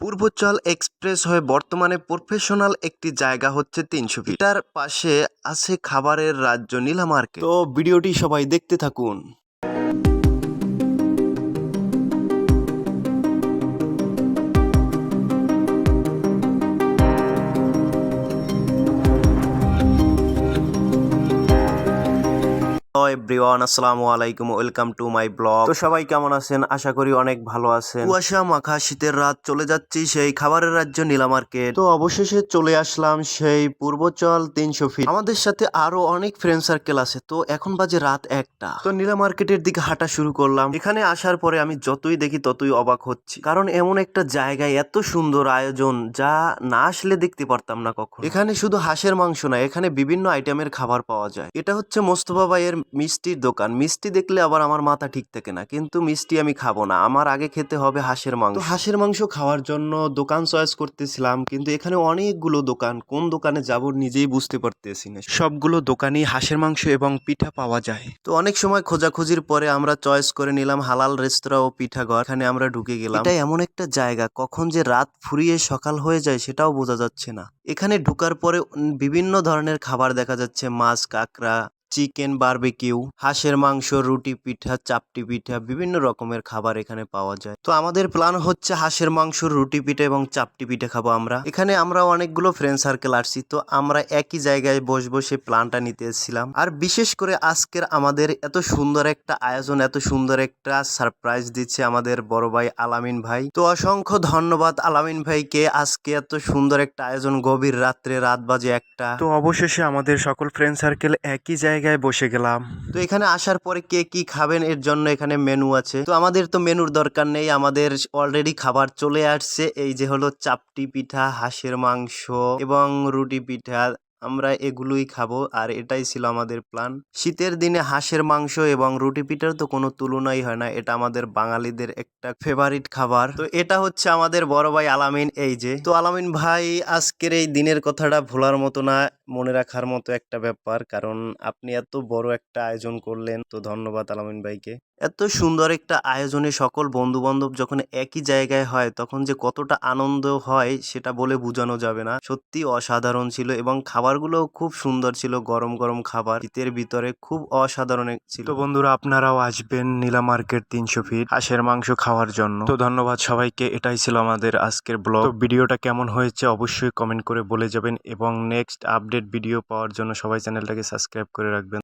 Purbachal express হয়ে বর্তমানে professional একটি জায়গা হচ্ছে তিনশো ফিট। তার পাশে আছে খাবারের রাজ্য নীলা মার্কেট। তো ভিডিওটি সবাই দেখতে থাকুন। এভরিওয়ান আসসালামু আলাইকুম। ওয়েলকাম টু মাই ব্লগ তো সবাই কেমন আছেন? আশা করি অনেক ভালো আছেন। কুয়াশা, মাখা, শীতের রাত, চলে যাচ্ছি সেই খাবারের রাজ্য তো অবশেষে চলে আসলাম সেই পূর্বচল তিনশো ফিট আমাদের সাথে আরও অনেক ফ্রেন্ড সার্কেল আছে। তো এখন বাজে রাত একটা। তো নীলা মার্কেটের দিকে হাঁটা শুরু করলাম। এখানে আসার পরে আমি যতই দেখি ততই অবাক হচ্ছি। কারণ এমন একটা জায়গায় এত সুন্দর আয়োজন যা না আসলে দেখতে পারতাম না কখন। এখানে শুধু হাঁসের মাংস না, এখানে বিভিন্ন আইটেমের খাবার পাওয়া যায়। এটা হচ্ছে মোস্তফা ভাইয়ের মিষ্টির দোকান। মিষ্টি দেখলে আবার আমার মাথা ঠিক থাকে না। কিন্তু মিষ্টি আমি খাব না। আমার আগে খেতে হবে হাঁসের মাংস। হাঁসের মাংস খাওয়ার জন্য দোকান চয়েস করতেছিলাম কিন্তু এখানে অনেকগুলো দোকান। কোন দোকানে যাব নিজেই বুঝতে পারতেছি না। সবগুলো দোকানেই হাঁসের মাংস এবং পিঠা পাওয়া যায়। তো অনেক সময় খোঁজাখুঁজির পরে আমরা চয়েস করে নিলাম হালাল রেস্তোরাঁ ও পিঠাঘর এখানে আমরা ঢুকে গেলাম। এটা এমন একটা জায়গা। কখন যে রাত ফুরিয়ে সকাল হয়ে যায় সেটাও বোঝা যাচ্ছে না। এখানে ঢুকার পরে বিভিন্ন ধরনের খাবার দেখা যাচ্ছে। মাছ কাঁকড়া চিকেন, বারবিকিউ, হাঁসের মাংস, রুটি পিঠা, চাপটি পিঠা, বিভিন্ন রকমের খাবার এখানে পাওয়া যায়। তো আমাদের প্ল্যান হচ্ছে হাঁসের মাংস, রুটি পিঠা এবং চাপটি পিঠা খাব আমরা। এখানে আমরা অনেকগুলো ফ্রেন্ড সার্কেল আসছি, তো আমরা একই জায়গায় বসে বসে প্ল্যানটা নিতে এসেছিলাম। আর বিশেষ করে আজকের আমাদের এত সুন্দর একটা আয়োজন, এত সুন্দর একটা সারপ্রাইজ দিচ্ছে আমাদের বড় ভাই আলামিন ভাই। তো অসংখ্য ধন্যবাদ আলামিন ভাইকে আজকে এত সুন্দর একটা আয়োজন গভীর রাত্রে রাত বাজে একটা। তো অবশেষে আমাদের সকল ফ্রেন্ড সার্কেল একই জায়গায় বসে গেলাম। তো এখানে আসার পরে কে কি খাবেন এর জন্য এখানে মেনু আছে। তো আমাদের তো মেনুর দরকার নেই, আমাদের অলরেডি খাবার চলে আসছে। এই যে হলো চাপটি পিঠা, হাঁসের মাংস এবং রুটি পিঠা আমরা এগুলোই খাব, আর এটাই ছিল আমাদের প্ল্যান শীতের দিনে হাঁসের মাংস এবং রুটি পিঠার তো কোনো তুলনাই হয় না, এটা আমাদের বাঙালিদের একটা ফেভারিট খাবার। তো এটা হচ্ছে আমাদের বড় ভাই আলামিন, এই যে। তো আলামিন ভাই, আজকের এই দিনের কথাটা ভোলার মতো না, মনে রাখার মতো একটা ব্যাপার, কারণ আপনি এত বড় একটা আয়োজন করলেন, তো ধন্যবাদ আলামিন ভাইকে। এত সুন্দর একটা আয়োজনে সকল বন্ধু বান্ধব যখন একই জায়গায় হয়, তখন যে কতটা আনন্দ হয় সেটা বলে বোঝানো যাবে না। সত্যি অসাধারণ ছিল এবং খাবারগুলোও খুব সুন্দর ছিল, গরম গরম খাবার। শীতের ভিতরে খুব অসাধারণ ছিল। বন্ধুরা, আপনারাও আসবেন নীলা মার্কেট তিনশো ফিট হাঁসের মাংস খাওয়ার জন্য। তো ধন্যবাদ সবাইকে, এটাই ছিল আমাদের আজকের ব্লগ। ভিডিওটা কেমন হয়েছে অবশ্যই কমেন্ট করে বলে যাবেন এবং নেক্সট আপডেট ভিডিও পাওয়ার জন্য সবাই চ্যানেলটাকে সাবস্ক্রাইব করে রাখবেন।